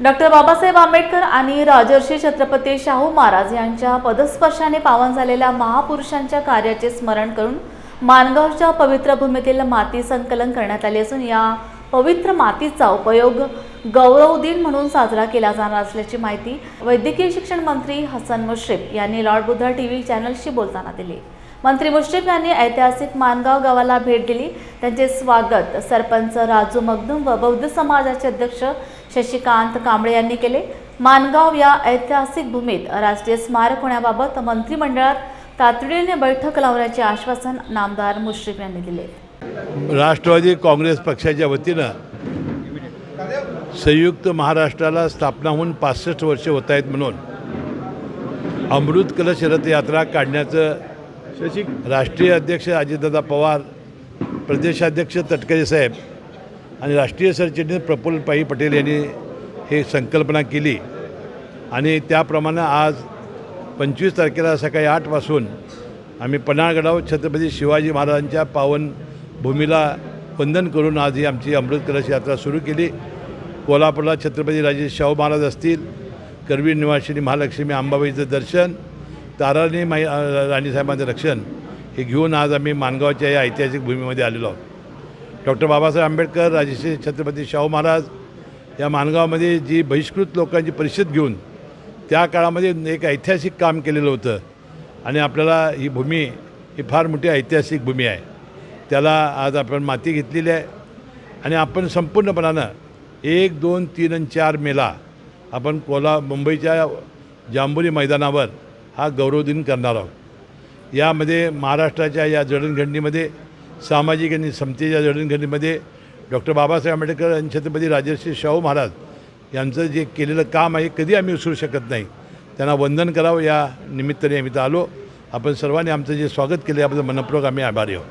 Doctor Babasaheb Ambedkar आणि राजर्षी छत्रपती शाहू महाराज यांच्या पदस्पर्शाने पावन झालेल्या महापुरुषांच्या कार्याचे स्मरण करून मानगावच्या पवित्र भूमीतील माती संकलन करण्यात आले असून या पवित्र मातीचा उपयोग गौरव दिन म्हणून साजरा केला जाणार असल्याची माहिती वैद्यकीय शिक्षण मंत्री हसन मुश्रीफ यांनी लॉर्ड बुद्धा टीव्ही चॅनलशी बोलताना दिली. मंत्री मुश्रीफ यांनी ऐतिहासिक मानगाव गावाला भेट दिली. त्यांचे स्वागत सरपंच राजू मगदूम व बौद्ध समाजाचे अध्यक्ष शशिकांत कांबळे यांनी केले. मानगाव या ऐतिहासिक भूमीत राष्ट्रीय स्मारक होण्याबाबत मंत्रिमंडळात तातडीने बैठक लावण्याचे आश्वासन नामदार मुश्रीफ यांनी दिले. राष्ट्रवादी काँग्रेस पक्षाच्या वतीनं संयुक्त महाराष्ट्राला स्थापना होऊन पासष्ट वर्ष होत आहेत म्हणून. अमृत कलश रथयात्रा काढण्याचं राष्ट्रीय अध्यक्ष अजितदादा पवार प्रदेशाध्यक्ष तटकरे साहेब आणि राष्ट्रीय सरचिटणीस प्रफुल्ल पाई पटेल यांनी हे संकल्पना केली. आणि त्याप्रमाणे आज पंचवीस तारखेला सकाळी आठपासून आम्ही पन्हाळगडावर छत्रपती शिवाजी महाराजांच्या पावन भूमीला वंदन करून आज ही आमची अमृत कलश यात्रा सुरू केली. कोल्हापूरला छत्रपती राजे शाहू महाराज असतील करवीर निवासिनी महालक्ष्मी अंबाबाईचं दर्शन ताराणी माई राणीसाहेबांचं रक्षण हे घेऊन आज आम्ही मानगावच्या या ऐतिहासिक भूमीमध्ये आलेलो आहोत. डॉक्टर बाबासाहेब आंबेडकर राजेश्री छत्रपती शाहू महाराज या मानगावमध्ये जी बहिष्कृत लोकांची परिषद घेऊन त्या काळामध्ये एक ऐतिहासिक काम केलेलं होतं आणि आपल्याला ही भूमी ही फार मोठी ऐतिहासिक भूमी आहे. त्याला आज आपण माती घेतलेली आहे आणि आपण संपूर्णपणानं एक दोन तीन आणि चार मेला आपण कोला मुंबईच्या जांबोली मैदानावर हा गौरव दिन करणार आहोत. यामध्ये महाराष्ट्राच्या या जडणघडणीमध्ये सामाजिक आणि समतेच्या जडणघडणीमध्ये डॉक्टर बाबासाहेब आंबेडकर आणि छत्रपती राजर्षी शाहू महाराज यांचं जे केलेलं काम आहे कधी आम्ही विसरू शकत नाही. त्यांना वंदन करावं या निमित्ताने आम्ही तर आलो. आपण सर्वांनी आमचं जे स्वागत केलं याबद्दल मनपूर्वक आम्ही आभारी आहोत.